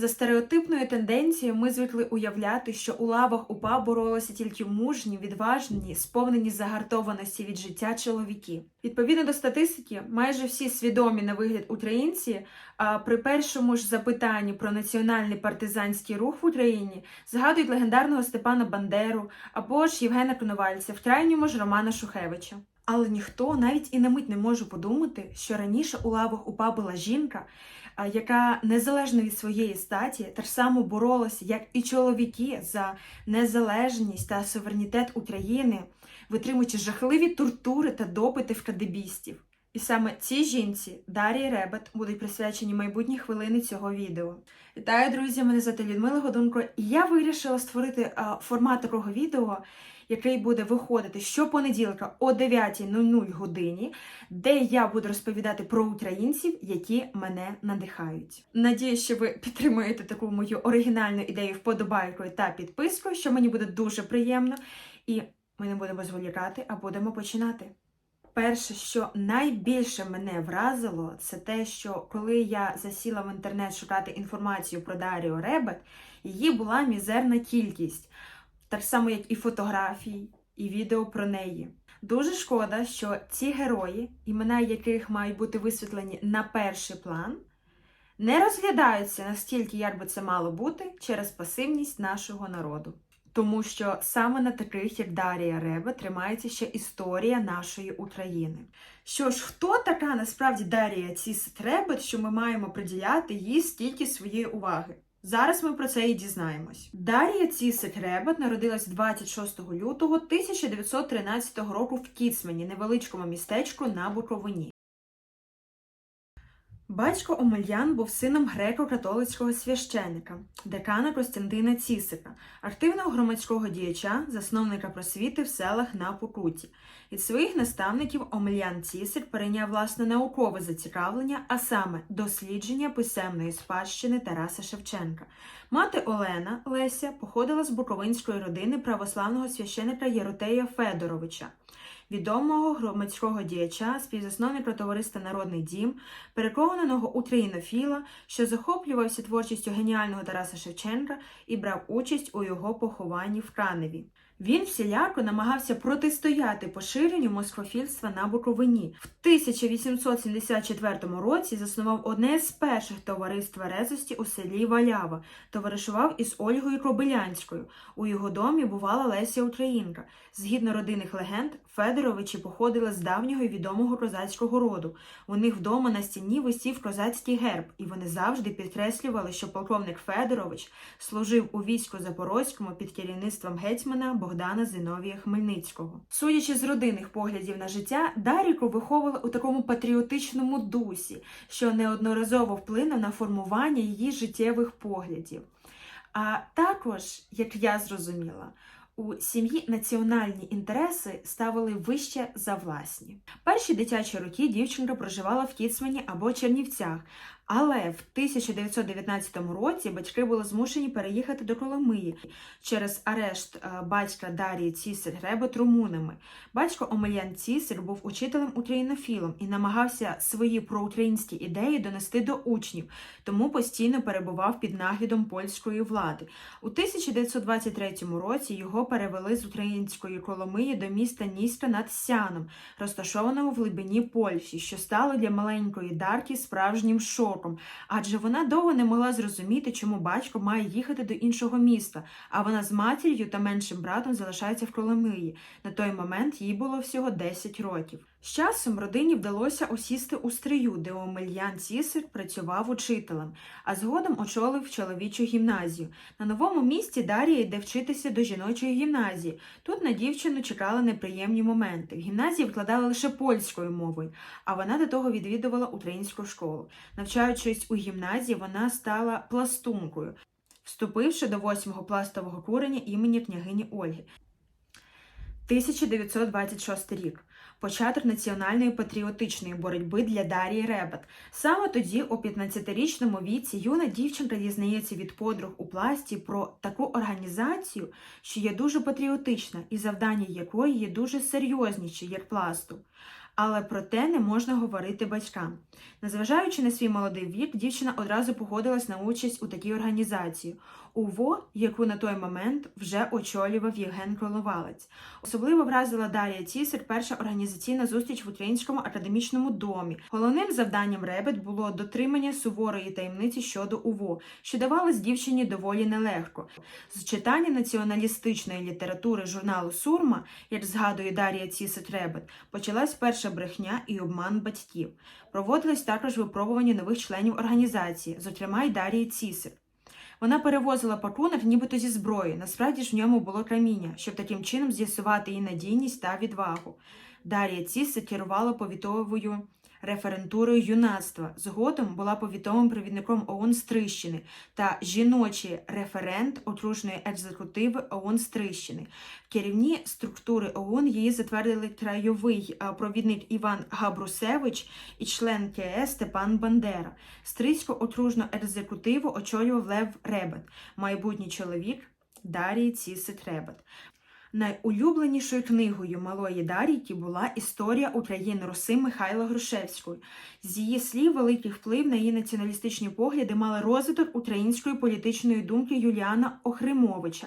За стереотипною тенденцією ми звикли уявляти, що у лавах УПА боролися тільки мужні, відважні, сповнені загартованості від життя чоловіки. Відповідно до статистики, майже всі свідомі на вигляд українці а, при першому ж запитанні про національний партизанський рух в Україні згадують легендарного Степана Бандеру або ж Євгена Коновальця, в крайньому ж Романа Шухевича. Але ніхто навіть і на мить не може подумати, що раніше у лавах УПА була жінка, яка незалежно від своєї статі так само боролася, як і чоловіки, за незалежність та суверенітет України, витримуючи жахливі тортури та допити в кадебістів. І саме цій жінці, Дарії Ребет, будуть присвячені майбутні хвилини цього відео. Вітаю, друзі! Мене звати Людмила Годунко, і я вирішила створити формат такого відео, який буде виходити щопонеділка о 9.00 годині, де я буду розповідати про українців, які мене надихають. Надіюсь, що ви підтримуєте таку мою оригінальну ідею вподобайкою та підпискою, що мені буде дуже приємно. І ми не будемо зволікати, а будемо починати. Перше, що найбільше мене вразило, це те, що коли я засіла в інтернет шукати інформацію про Дарію Ребет, її була мізерна кількість, так само як і фотографій, і відео про неї. Дуже шкода, що ці герої, імена яких мають бути висвітлені на перший план, не розглядаються настільки, як би це мало бути, через пасивність нашого народу. Тому що саме на таких, як Дарія Реба, тримається ще історія нашої України. Що ж, хто така насправді Дарія Цісет Ребет, що ми маємо приділяти їй стільки своєї уваги? Зараз ми про це і дізнаємось. Дарія Цісик Ребет народилась 26 лютого 1913 року в Кіцмені, невеличкому містечку на Буковині. Батько Омельян був сином греко-католицького священика, декана Костянтина Цісика, активного громадського діяча, засновника просвіти в селах на Покуті. Від своїх наставників Омельян Цісик перейняв власне наукове зацікавлення, а саме дослідження писемної спадщини Тараса Шевченка. Мати Олена Леся походила з буковинської родини православного священика Єротея Федоровича відомого громадського діяча, співзасновника товариства Народний дім, переконаного українофіла, що захоплювався творчістю геніального Тараса Шевченка і брав участь у його похованні в Каневі. Він всіляко намагався протистояти поширенню москвофільства на Буковині. В 1874 році заснував одне з перших товариств резості у селі Валява, товаришував із Ольгою Кобилянською. У його домі бувала Леся Українка. Згідно родинних легенд, Федоровичі походили з давнього і відомого козацького роду. У них вдома на стіні висів козацький герб, і вони завжди підкреслювали, що полковник Федорович служив у війську Запорозькому під керівництвом гетьмана Богдана Зиновія Хмельницького. Судячи з родинних поглядів на життя, Даріку виховували у такому патріотичному дусі, що неодноразово вплинув на формування її життєвих поглядів. А також, як я зрозуміла, у сім'ї національні інтереси ставили вище за власні. Перші дитячі роки дівчинка проживала в Кіцмані або Чернівцях, але в 1919 році батьки були змушені переїхати до Коломиї через арешт е, батька Дарії Цісер Гребет румунами. Батько Омельян Цісер був учителем українофілом і намагався свої проукраїнські ідеї донести до учнів, тому постійно перебував під наглядом польської влади. У 1923 році його перевели з української Коломиї до міста Ніська над Сяном, розташованого в глибині Польщі, що стало для маленької Дарки справжнім шоком, адже вона довго не могла зрозуміти, чому батько має їхати до іншого міста, а вона з матір'ю та меншим братом залишається в Коломиї. На той момент їй було всього 10 років. З часом родині вдалося осісти у стрию, де Омельян Цісик працював учителем, а згодом очолив чоловічу гімназію. На новому місці Дар'я йде вчитися до жіночої гімназії. Тут на дівчину чекали неприємні моменти. В гімназії викладали лише польською мовою, а вона до того відвідувала українську школу. Навчаючись у гімназії, вона стала пластункою, вступивши до восьмого пластового курення імені княгині Ольги. 1926 рік. Початок національної патріотичної боротьби для Дарії Ребет. Саме тоді, у 15-річному віці, юна дівчинка дізнається від подруг у пласті про таку організацію, що є дуже патріотична, і завдання якої є дуже серйозніші, як пласту. Але про те не можна говорити батькам. Незважаючи на свій молодий вік, дівчина одразу погодилась на участь у такій організації УВО, яку на той момент вже очолював Євген Коновалець. Особливо вразила Дар'я Цісар перша організаційна зустріч в українському академічному домі. Головним завданням Ребет було дотримання суворої таємниці щодо УВО, що давалось дівчині доволі нелегко. З читання націоналістичної літератури журналу Сурма, як згадує Дар'я Цісет Ребет, почалась перша брехня і обман батьків. Проводились також випробування нових членів організації, зокрема й Дарії Цісер. Вона перевозила пакунок нібито зі зброї, насправді ж в ньому було каміння, щоб таким чином з'ясувати її надійність та відвагу. Дарія Цісер керувала повітовою референтурою юнацтва. Згодом була повітовим провідником ООН з Трищини та жіночий референт окружної екзекутиви ООН з Трищини. В керівні структури ООН її затвердили краєвий провідник Іван Габрусевич і член КС Степан Бандера. Стрийську окружну екзекутиву очолював Лев Ребет, майбутній чоловік Дарії Цісик Ребет. Найулюбленішою книгою малої Дарійки була Історія України Руси Михайла Грушевської. З її слів, великий вплив на її націоналістичні погляди мали розвиток української політичної думки Юліана Охримовича.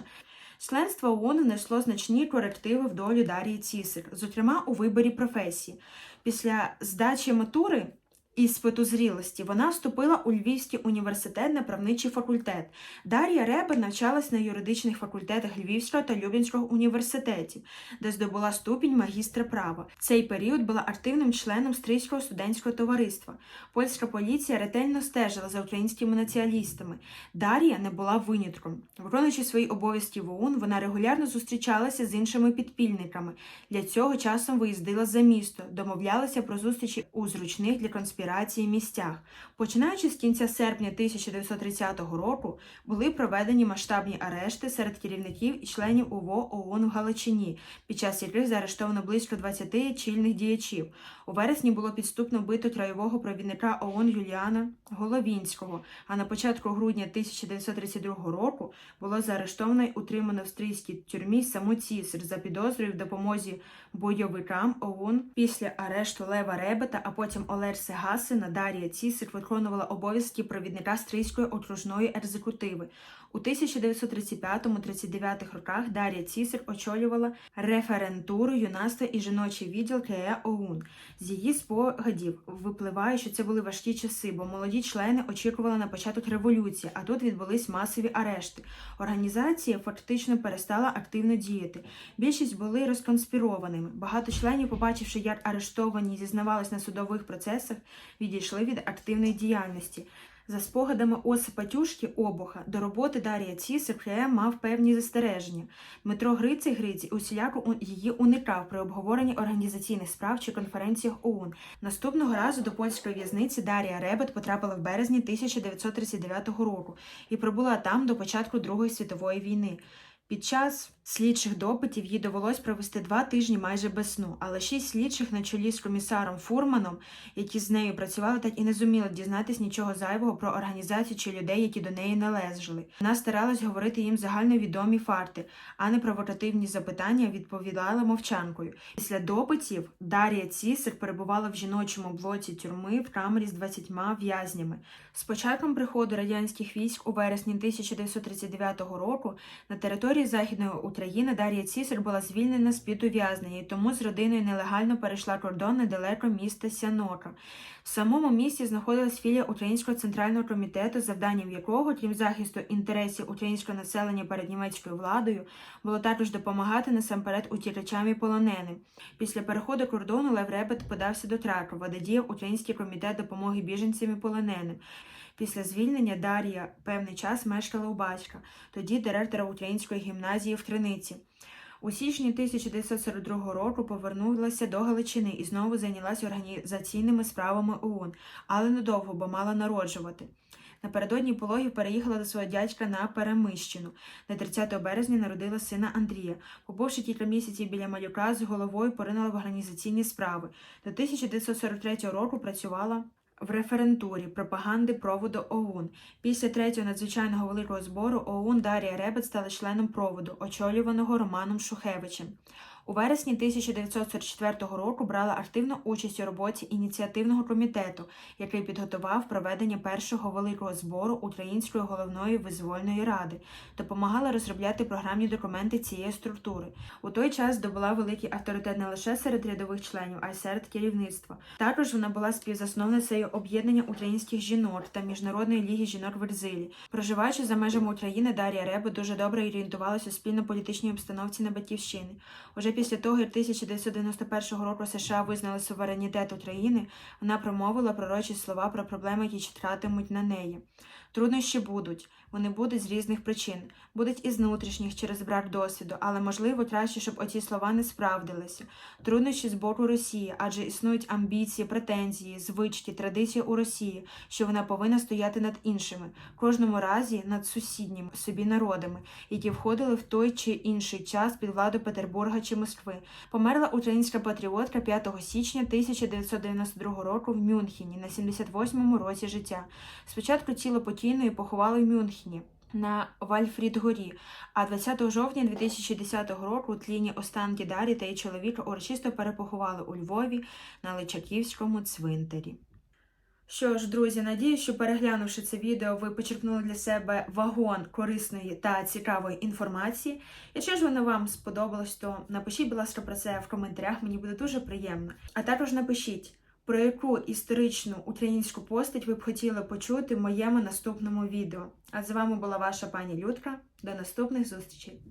Членство ООН внесло значні корективи в долю Дарії Цісик, зокрема у виборі професії. Після здачі матури іспиту зрілості вона вступила у Львівський університет на правничий факультет. Дар'я Реба навчалась на юридичних факультетах Львівського та Люблінського університетів, де здобула ступінь магістра права. Цей період була активним членом Стрийського студентського товариства. Польська поліція ретельно стежила за українськими націоналістами. Дар'я не була винятком. Виконуючи свої обов'язки в ОУН, вона регулярно зустрічалася з іншими підпільниками. Для цього часом виїздила за місто, домовлялася про зустрічі у зручних для конспірації місцях. Починаючи з кінця серпня 1930 року, були проведені масштабні арешти серед керівників і членів УВО ООН в Галичині, під час яких заарештовано близько 20 чільних діячів. У вересні було підступно вбито краєвого провідника ООН Юліана Головінського, а на початку грудня 1932 року було заарештовано й утримано в стрийській тюрмі саму Цісар за підозрою в допомозі бойовикам ООН після арешту Лева Ребета, а потім Олерси Гасина Дарія Цісик виконувала обов'язки провідника Стрийської окружної екзекутиви. У 1935-39 роках Дар'я Цісик очолювала референтуру юнацтва і жіночий відділ КЕ ОУН. З її спогадів випливає, що це були важкі часи, бо молоді члени очікували на початок революції, а тут відбулись масові арешти. Організація фактично перестала активно діяти. Більшість були розконспірованими. Багато членів, побачивши, як арештовані зізнавались на судових процесах, відійшли від активної діяльності. За спогадами Осипа Тюшки Обуха, до роботи Дар'я Цісик КМ мав певні застереження. Дмитро Гриций Гриці усіляко її уникав при обговоренні організаційних справ чи конференціях ОУН. Наступного разу до польської в'язниці Дар'я Ребет потрапила в березні 1939 року і пробула там до початку Другої світової війни. Під час слідчих допитів їй довелось провести два тижні майже без сну, але шість слідчих на чолі з комісаром Фурманом, які з нею працювали, так і не зуміли дізнатись нічого зайвого про організацію чи людей, які до неї належали. Вона старалась говорити їм загальновідомі факти, а не провокативні запитання відповідала мовчанкою. Після допитів Дар'я Цісик перебувала в жіночому блоці тюрми в камері з 20 в'язнями. З початком приходу радянських військ у вересні 1939 року на території Західної України Дар'я Цісар була звільнена з під ув'язнення і тому з родиною нелегально перейшла кордон недалеко міста Сянока. В самому місті знаходилась філія Українського центрального комітету, завданням якого, крім захисту інтересів українського населення перед німецькою владою, було також допомагати насамперед утікачам і полоненим. Після переходу кордону Лев Ребет подався до Кракова, де діяв Український комітет допомоги біженцям і полоненим. Після звільнення Дар'я певний час мешкала у батька, тоді директора української гімназії в Криниці. У січні 1942 року повернулася до Галичини і знову зайнялася організаційними справами ОУН, але недовго, бо мала народжувати. Напередодні пологів переїхала до свого дядька на Перемищину. На 30 березня народила сина Андрія. Побувши кілька місяців біля малюка, з головою поринула в організаційні справи. До 1943 року працювала в референтурі пропаганди проводу ОУН. Після третього надзвичайного великого збору ОУН Дарія Ребет стала членом проводу, очолюваного Романом Шухевичем. У вересні 1944 року брала активну участь у роботі ініціативного комітету, який підготував проведення першого великого збору Української головної визвольної ради, допомагала розробляти програмні документи цієї структури. У той час здобула великий авторитет не лише серед рядових членів, а й серед керівництва. Також вона була співзасновницею об'єднання українських жінок та Міжнародної ліги жінок в Екзилі. Проживаючи за межами України, Дар'я Реба дуже добре орієнтувалася у спільно-політичній обстановці на батьківщині. Уже після того, як 1991 року США визнали суверенітет України, вона промовила пророчі слова про проблеми, які читатимуть на неї. Труднощі будуть, вони будуть з різних причин, будуть із внутрішніх через брак досвіду, але можливо краще, щоб оці слова не справдилися. Труднощі з боку Росії, адже існують амбіції, претензії, звички, традиції у Росії, що вона повинна стояти над іншими, в кожному разі над сусідніми собі народами, які входили в той чи інший час під владу Петербурга чи Москви. Померла українська патріотка 5 січня 1992 року в Мюнхені на 78-му році життя. Спочатку тіло покійної поховали в Мюнхені. На Вальфрідгорі, а 20 жовтня 2010 року тлінні останки Дарі та її чоловіка урочисто перепоховали у Львові на Личаківському цвинтарі. Що ж, друзі, надію, що переглянувши це відео, ви почерпнули для себе вагон корисної та цікавої інформації. Якщо ж воно вам сподобалось, то напишіть, будь ласка, про це в коментарях, мені буде дуже приємно. А також напишіть, про яку історичну українську постать ви б хотіли почути в моєму наступному відео. А з вами була ваша пані Людка. До наступних зустрічей!